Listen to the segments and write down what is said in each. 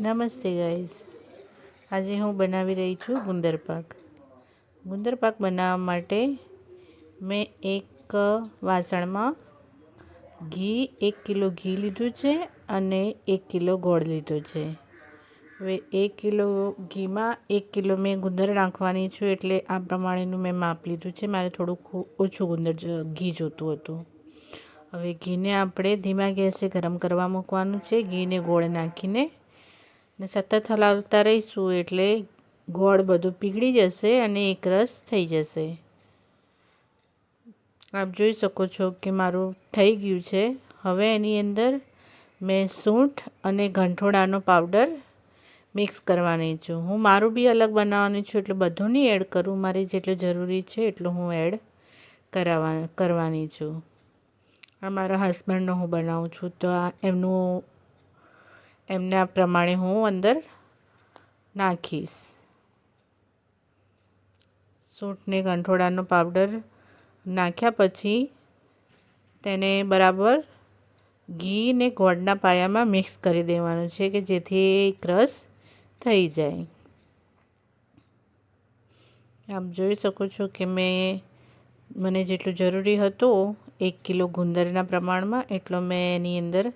નમસ્તે ગાઈઝ આજે હું બનાવી રહી છું ગુંદર પાક. ગુંદર પાક બનાવવા માટે મેં એક વાસણમાં ઘી, એક કિલો ઘી લીધું છે અને એક કિલો ગોળ લીધો છે. હવે એક કિલો ઘીમાં એક કિલો મેં ગુંદર નાખવાની છું એટલે આ પ્રમાણેનું મેં માપ લીધું છે. મારે થોડુંક ઓછું ગુંદર ઘી જોતું હતું. હવે ઘીને આપણે ધીમા ગેસે ગરમ કરવા મૂકવાનું છે. ઘીને ગોળ નાખીને ને સતત હલાવતા રહીશું એટલે ગોળ બધું પીગળી જશે અને એક રસ થઈ જશે. આપ જોઈ શકો છો કે મારું થઈ ગયું છે. હવે એની અંદર મેં સૂંઠ અને ગંઠોડાનો પાવડર મિક્સ કરવાની છું. હું મારું બી અલગ બનાવવાની છું એટલે બધું નહીં એડ કરું. મારી જેટલું જરૂરી છે એટલું હું એડ કરાવવા કરવાની છું. આ મારા હસબન્ડનો હું બનાવું છું તો આ એમનું એમના પ્રમાણે હું અંદર નાખીશ. સૂંઠને ગંઠોડાનો પાવડર નાખ્યા પછી તેને બરાબર ઘી ને ગોળના પાયામાં મિક્સ કરી દેવાનું છે કે જેથી એક થઈ જાય. આપ જોઈ શકો છો કે મેં મને જેટલું જરૂરી હતું, એક કિલો ગુંદરના પ્રમાણમાં, એટલો મેં એની અંદર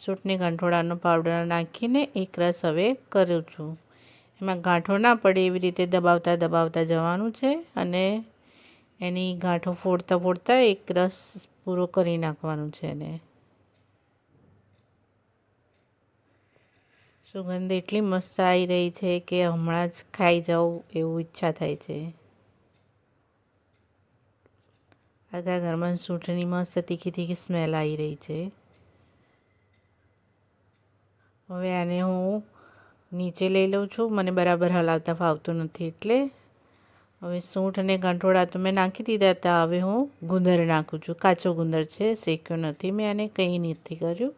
સૂટને ગાંઠોડાનો પાવડર નાખીને એક રસ હવે કરું છું. એમાં ગાંઠો ના પડે એવી રીતે દબાવતા દબાવતા જવાનું છે અને એની ગાંઠો ફોડતા ફોડતા એક રસ પૂરો કરી નાખવાનું છે એને. સુગંધ એટલી મસ્ત આવી રહી છે કે હમણાં જ ખાઈ જાઉં એવું ઈચ્છા થાય છે. આખા ઘરમાં સૂંઠની મસ્ત તીખી તીખી સ્મેલ આવી રહી છે. હવે આને હું નીચે લઈ લઉં છું. મને બરાબર હલાવતા ફાવતું નથી એટલે. હવે સૂંઠ અને ગંઠોળા તો મેં નાખી દીધા હતા. હવે હું ગુંદર નાખું છું. કાચો ગુંદર છે, શેક્યો નથી. મેં આને કંઈ નથી કર્યું?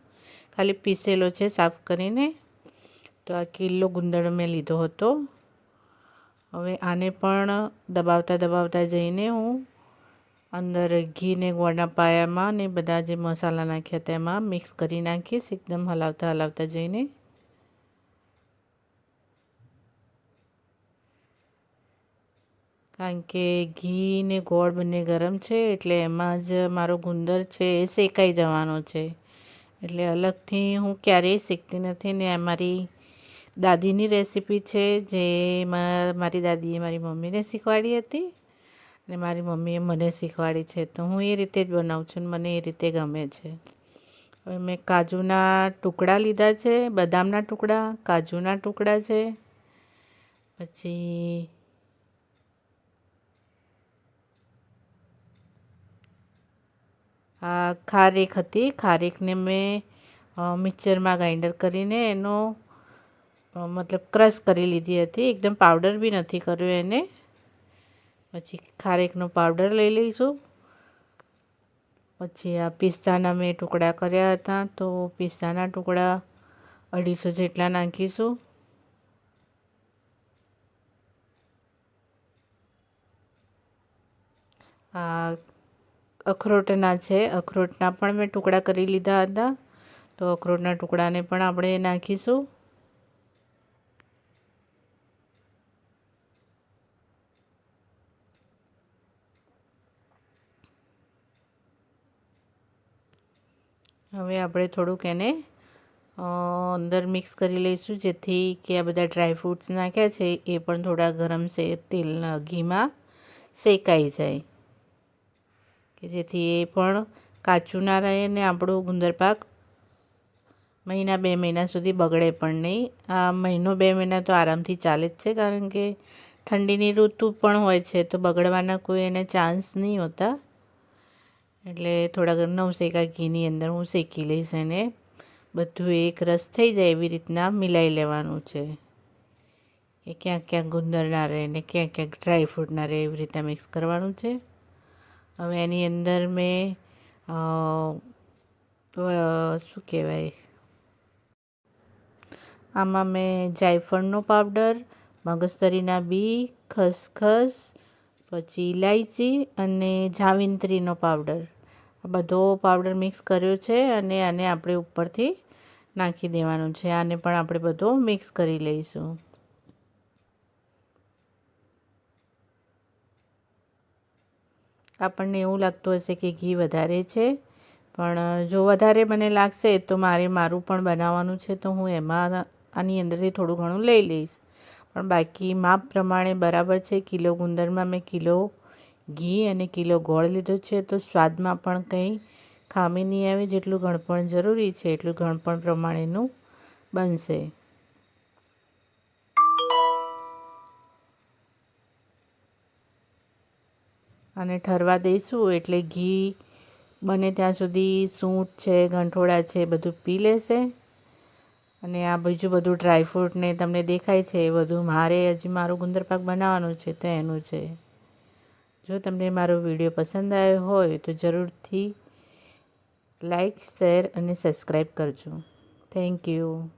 ખાલી પીસેલો છે સાફ કરીને. તો આ કિલ્લો ગુંદર મેં લીધો હતો. હવે આને પણ દબાવતા દબાવતા જઈને હું અંદર ઘીને ગોળના પાયામાં ને બધા જે મસાલા નાખ્યા તેમાં મિક્સ કરી નાખીશ, એકદમ હલાવતા હલાવતા જઈને. કારણ કે ઘી ને ગોળ બંને ગરમ છે, એટલે એમાં જ મારો ગુંદર છે એ શેકાઈ જવાનો છે. એટલે અલગથી હું ક્યારેય શીખતી નથી ને મારી દાદીની રેસીપી છે, જે મારી દાદીએ મારી મમ્મીને શીખવાડી હતી. અને મારી મમ્મીએ મને શીખવાડી છે. તો હું એ રીતે જ બનાવું છું અને મને એ રીતે ગમે છે. હવે મેં કાજુના ટુકડા લીધા છે, બદામના ટુકડા, કાજુના ટુકડા છે, પછી આ ખારેક હતી. ખારેકને મેં મિક્સરમાં ગ્રાઇન્ડર કરીને એનો મતલબ ક્રશ કરી લીધી હતી. એકદમ પાવડર બી નથી કર્યો એને. પછી ખારેકનો પાવડર લઈ લઈશું. પછી આ પિસ્તાના મેં ટુકડા કર્યા હતા, તો પિસ્તાના ટુકડા અઢીસો જેટલા નાખીશું. આ અખરોટના છે, અખરોટના પણ મેં ટુકડા કરી લીધા હતા. તો અખરોટના ટુકડાને પણ આપણે નાખીશું. હવે આપણે થોડુંક એને અંદર મિક્સ કરી લઈશું, જેથી કે આ બધા ડ્રાયફ્રૂટ્સ નાખ્યા છે, એ પણ થોડા ગરમ છે તેલ ઘીમાં શેકાઈ જાય. કે જેથી એ પણ કાચું ના રહે ને આપણો ગુંદર પાક મહિના, બે મહિના સુધી બગડે પણ નહીં. આ મહિનો, બે મહિના તો આરામથી ચાલે જ છે, કારણ કે ઠંડીની ઋતુ પણ હોય છે, તો બગડવાના કોઈ એને ચાન્સ નહીં હોતા. એટલે થોડા નવ શેકા ઘીની અંદર હું શેકી લઈશ એને બધું એક રસ થઈ જાય એવી રીતના મિલાઈ લેવાનું છે. કે ક્યાંક ક્યાંક ગુંદર ના રહે ને ક્યાંક ક્યાંક ડ્રાય ફ્રૂટ ના રહે એવી રીતના મિક્સ કરવાનું છે. હવે એની અંદર મેં શું કહેવાય? આમાં મેં જાયફળનો પાવડર મગજતરીના બી, ખસખસ, પછી ઇલાયચી અને જાવિંત્રીનો પાવડર બધો પાવડર મિક્સ કર્યો છે અને આને આપણે ઉપરથી નાખી દેવાનું છે. આને પણ આપણે બધો મિક્સ કરી લઈશું. આપણને એવું લાગતું હશે કે ઘી વધારે છે, પણ જો વધારે મને લાગશે તો મારે મારું પણ બનાવવાનું છે તો હું એમાં આની અંદરથી થોડું ઘણું લઈ લઈશ. પણ બાકી માપ પ્રમાણે બરાબર છે. કિલો ગુંદરમાં મેં કિલો ઘી અને કિલો ગોળ લીધો છે, તો સ્વાદમાં પણ કંઈ ખામી નહીં આવે જેટલું ગણપણ જરૂરી છે, એટલું ગણપણ પ્રમાણેનું બનશે. અને ઠરવા દઈશું એટલે ઘી બને ત્યાં સુધી સૂંઠ છે ગંઠોડા છે, બધું પી લેશે. અને આ બીજું બધું ડ્રાયફ્રૂટને તમને દેખાય છે, એ બધું મારે હજી મારું ગુંદરપાક બનાવવાનું છે, તો એનું છે. જો તમને મારો વીડિયો પસંદ આવ્યો હોય તો જરૂરથી લાઈક, શેર અને સબસ્ક્રાઈબ કરજો. Thank you.